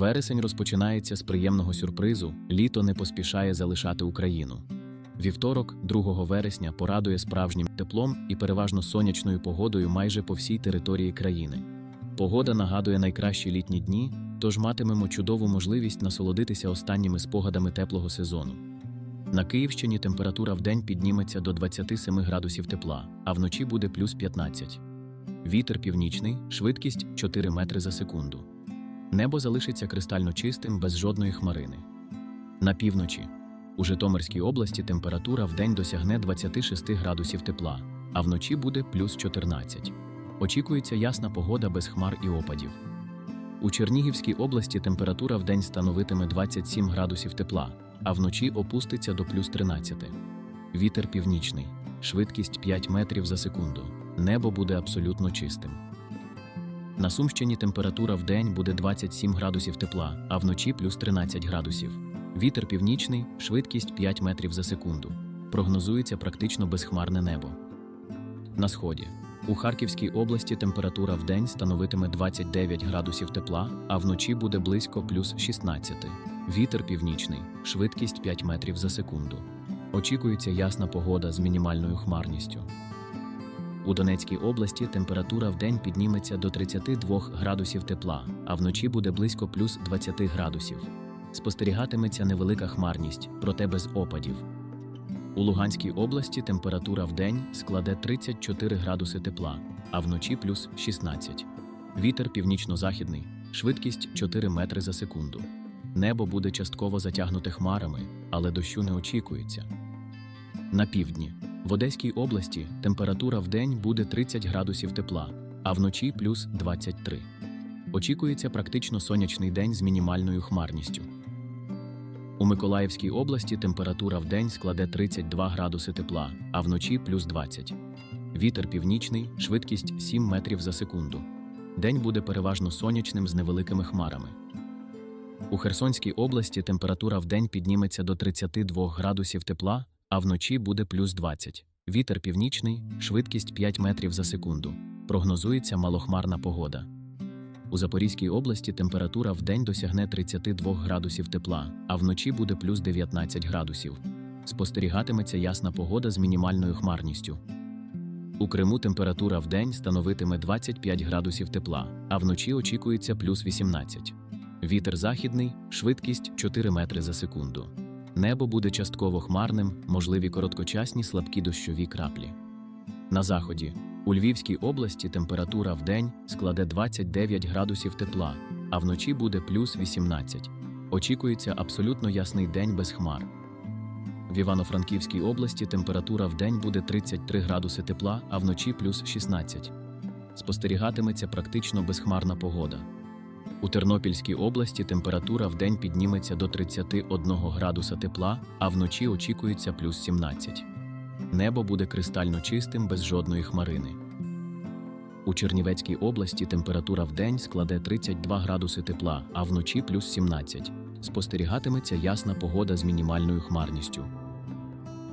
Вересень розпочинається з приємного сюрпризу, літо не поспішає залишати Україну. Вівторок, 2 вересня, порадує справжнім теплом і переважно сонячною погодою майже по всій території країни. Погода нагадує найкращі літні дні, тож матимемо чудову можливість насолодитися останніми спогадами теплого сезону. На Київщині температура вдень підніметься до 27 градусів тепла, а вночі буде плюс 15. Вітер північний, швидкість 4 метри за секунду. Небо залишиться кристально чистим без жодної хмарини. На півночі. У Житомирській області температура вдень досягне 26 градусів тепла, а вночі буде плюс 14. Очікується ясна погода без хмар і опадів. У Чернігівській області температура вдень становитиме 27 градусів тепла, а вночі опуститься до плюс 13. Вітер північний, швидкість 5 метрів за секунду. Небо буде абсолютно чистим. На Сумщині температура в день буде 27 градусів тепла, а вночі плюс 13 градусів. Вітер північний, швидкість 5 метрів за секунду. Прогнозується практично безхмарне небо. На сході. У Харківській області температура в день становитиме 29 градусів тепла, а вночі буде близько плюс 16. Вітер північний, швидкість 5 метрів за секунду. Очікується ясна погода з мінімальною хмарністю. У Донецькій області температура в день підніметься до 32 градусів тепла, а вночі буде близько плюс 20 градусів. Спостерігатиметься невелика хмарність, проте без опадів. У Луганській області температура в день складе 34 градуси тепла, а вночі плюс 16. Вітер північно-західний, швидкість 4 метри за секунду. Небо буде частково затягнуте хмарами, але дощу не очікується. На півдні. В Одеській області температура в день буде 30 градусів тепла, а вночі плюс 23. Очікується практично сонячний день з мінімальною хмарністю. У Миколаївській області температура в день складе 32 градуси тепла, а вночі плюс 20. Вітер північний, швидкість 7 метрів за секунду. День буде переважно сонячним з невеликими хмарами. У Херсонській області температура в день підніметься до 32 градусів тепла, а вночі буде плюс 20. Вітер північний, швидкість 5 метрів за секунду. Прогнозується малохмарна погода. У Запорізькій області температура в досягне 32 градусів тепла, а вночі буде плюс 19 градусів. Спостерігатиметься ясна погода з мінімальною хмарністю. У Криму температура в день становитиме 25 градусів тепла, а вночі очікується плюс 18. Вітер західний, швидкість 4 метри за секунду. Небо буде частково хмарним, можливі короткочасні слабкі дощові краплі. На заході. У Львівській області температура в день складе 29 градусів тепла, а вночі буде плюс 18. Очікується абсолютно ясний день без хмар. В Івано-Франківській області температура в день буде 33 градуси тепла, а вночі плюс 16. Спостерігатиметься практично безхмарна погода. У Тернопільській області температура в день підніметься до 31 градуса тепла, а вночі очікується плюс 17. Небо буде кристально чистим без жодної хмарини. У Чернівецькій області температура в день складе 32 градуси тепла, а вночі плюс 17. Спостерігатиметься ясна погода з мінімальною хмарністю.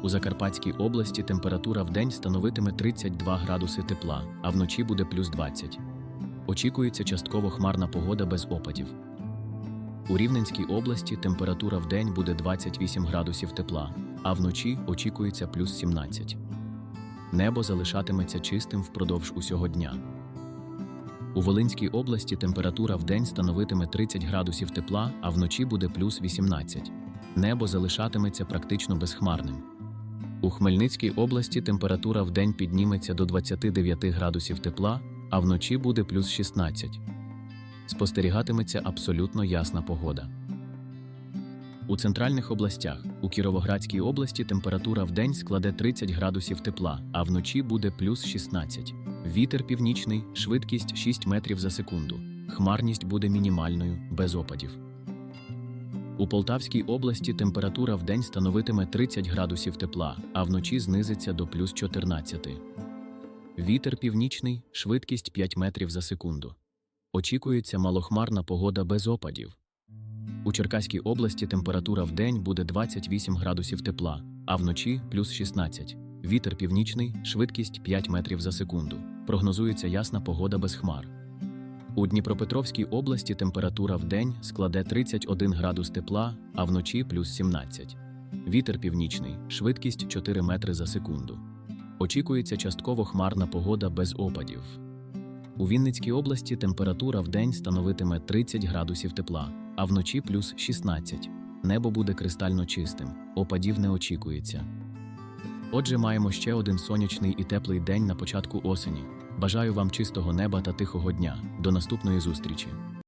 У Закарпатській області температура в день становитиме 32 градуси тепла, а вночі буде плюс 20. Очікується частково хмарна погода без опадів. У Рівненській області температура в день буде 28 градусів тепла, а вночі очікується плюс 17. Небо залишатиметься чистим впродовж усього дня. У Волинській області температура в день становитиме 30 градусів тепла, а вночі буде плюс 18. Небо залишатиметься практично безхмарним. У Хмельницькій області температура в день підніметься до 29 градусів тепла, а вночі буде плюс 16. Спостерігатиметься абсолютно ясна погода. У центральних областях у Кіровоградській області температура в день складе 30 градусів тепла, а вночі буде плюс 16. Вітер північний, швидкість 6 метрів за секунду. Хмарність буде мінімальною, без опадів. У Полтавській області температура в день становитиме 30 градусів тепла, а вночі знизиться до плюс 14. Вітер північний, швидкість 5 метрів за секунду. Очікується малохмарна погода без опадів. У Черкаській області температура в день буде 28 градусів тепла, а вночі плюс 16. Вітер північний, швидкість 5 метрів за секунду. Прогнозується ясна погода без хмар. У Дніпропетровській області температура в день складе 31 градус тепла, а вночі плюс 17. Вітер північний, швидкість 4 метри за секунду. Очікується частково хмарна погода без опадів. У Вінницькій області температура в день становитиме 30 градусів тепла, а вночі плюс 16. Небо буде кристально чистим, опадів не очікується. Отже, маємо ще один сонячний і теплий день на початку осені. Бажаю вам чистого неба та тихого дня. До наступної зустрічі!